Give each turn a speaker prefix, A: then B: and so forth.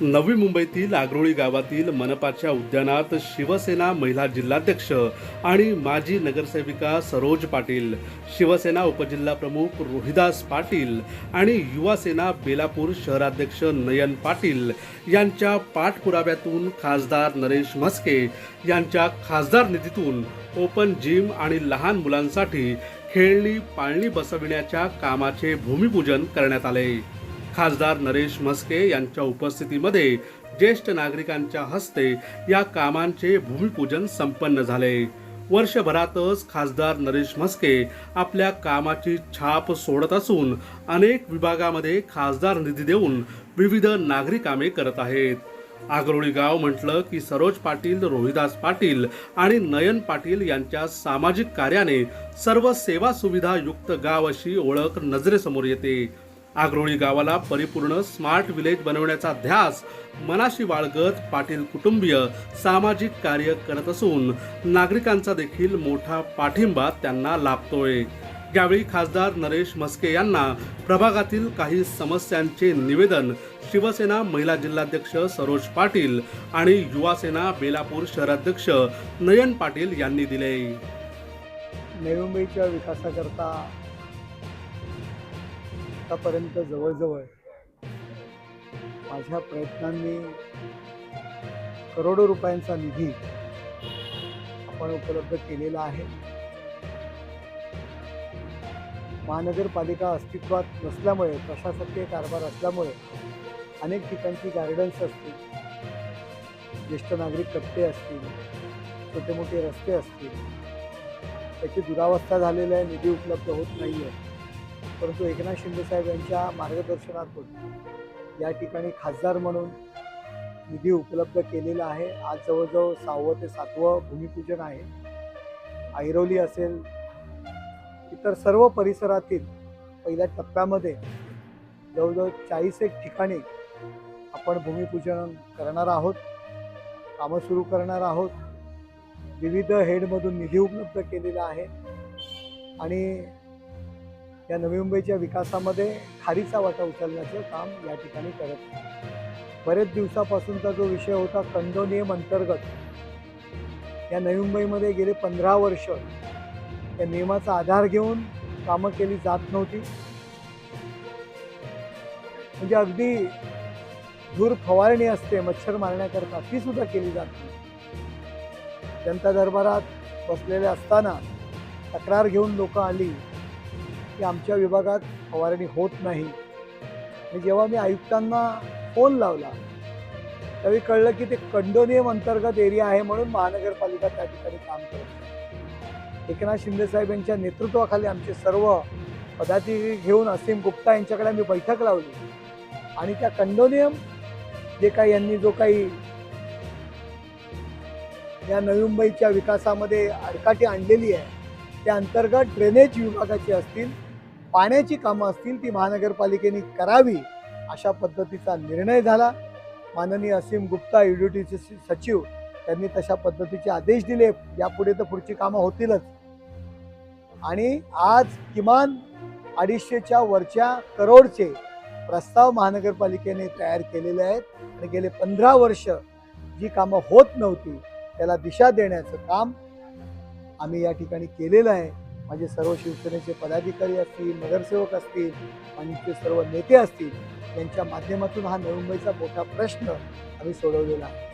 A: नवी मुंबईतील आग्रोळी गावातील मनपाच्या उद्यानात शिवसेना महिला जिल्हाध्यक्ष आणि माजी नगरसेविका सरोज पाटील शिवसेना उपजिल्हाप्रमुख रोहिदास पाटील आणि युवासेना बेलापूर शहराध्यक्ष नयन पाटील यांच्या पाठपुराव्यातून खासदार नरेश म्हस्के यांच्या खासदार निधीतून ओपन जिम आणि लहान मुलांसाठी खेळणी पाळणी बसविण्याच्या कामाचे भूमिपूजन करण्यात आले. खासदार नरेश म्हस्के यांच्या उपस्थितीमध्ये ज्येष्ठ नागरिकांच्या हस्ते या कामांचे भूमिपूजन संपन्न झाले. वर्षभरातच खासदार नरेश म्हस्के आपल्या कामाची छाप सोडत असून अनेक विभागामध्ये खासदार निधी देऊन विविध नागरी कामे करत आहेत. आगरोळी गाव म्हटलं की सरोज पाटील रोहिदास पाटील आणि नयन पाटील यांच्या सामाजिक कार्याने सर्व सेवा सुविधा युक्त गाव अशी ओळख नजरेसमोर येते. आग्रोळी गावाला परिपूर्ण स्मार्ट विलेज बनवण्याचा ध्यास मनाशी बाळगत पाटील कुटुंबीय सामाजिक कार्य करत असून नागरिकांचा देखील मोठा पाठिंबा त्यांना लाभतोय. यावेळी खासदार नरेश म्हस्के यांना प्रभागातील काही समस्यांचे निवेदन शिवसेना महिला जिल्हाध्यक्ष सरोज पाटील आणि युवासेना बेलापूर शहराध्यक्ष नयन पाटील यांनी दिले.
B: नवी मुंबईच्या विकासाकरता आतापर्यंत जवळजवळ माझ्या प्रयत्नांनी करोडो रुपयांचा निधी आपण उपलब्ध केलेला आहे. महानगरपालिका अस्तित्वात नसल्यामुळे प्रशासकीय कारभार असल्यामुळे अनेक ठिकाणची गार्डन्स असतील ज्येष्ठ नागरिक कट्टे असतील छोटे मोठे रस्ते असतील त्याची दुरावस्था झालेली आहे निधी उपलब्ध होत नाही आहे परंतु एकनाथ शिंदेसाहेब यांच्या मार्गदर्शनातून या ठिकाणी खासदार म्हणून निधी उपलब्ध केलेला आहे. आज जवळजवळ सहावं ते सातवं भूमिपूजन आहे. ऐरोली असेल इतर सर्व परिसरातील पहिल्या टप्प्यामध्ये जवळजवळ चाळीस एक ठिकाणी आपण भूमिपूजन करणार आहोत कामं सुरू करणार आहोत. विविध हेडमधून निधी उपलब्ध केलेला आहे. आणि या नवी मुंबईच्या विकासामध्ये खारीचा वाटा उचलण्याचं काम या ठिकाणी करत बरेच दिवसापासूनचा जो विषय होता कंदो नियम अंतर्गत. या नवी मुंबईमध्ये गेले पंधरा वर्ष या नियमाचा आधार घेऊन कामं केली जात नव्हती. म्हणजे अगदी धूर फवारणी असते मच्छर मारण्याकरता ती सुद्धा केली जात नाही. जनता दरबारात बसलेले असताना तक्रार घेऊन लोक आली. की आमच्या विभागात फवारणी होत नाही. जेव्हा मी आयुक्तांना फोन लावला त्यावेळी कळलं की ते कंडोनियम अंतर्गत एरिया आहे म्हणून महानगरपालिका त्या ठिकाणी काम करत एकनाथ शिंदे शिंदेसाहेब यांच्या नेतृत्वाखाली आमचे सर्व पदाधिकारी घेऊन असीम गुप्ता यांच्याकडे आम्ही बैठक लावली. आणि त्या कंडोनियम जे काही यांनी जो काही या नवी मुंबईच्या विकासामध्ये अडकाठी आणलेली आहे त्या अंतर्गत ड्रेनेज विभागाची असतील पाण्याची कामं असतील ती महानगरपालिकेने करावी अशा पद्धतीचा निर्णय झाला. माननीय असीम गुप्ता युडिटीचे सचिव त्यांनी तशा पद्धतीचे आदेश दिले. यापुढे तर पुढची कामं होतीलच. आणि आज किमान अडीचशेच्या वरच्या करोडचे प्रस्ताव महानगरपालिकेने तयार केलेले आहेत. आणि गेले पंधरा वर्ष जी कामं होत नव्हती त्याला दिशा देण्याचं काम आम्ही या ठिकाणी केलेलं आहे. माझे सर्व शिवसेनेचे पदाधिकारी असतील नगरसेवक असतील आणि सर्व नेते असतील यांच्या माध्यमातून हा नवी मुंबईचा मोठा प्रश्न आम्ही सोडवलेला आहे.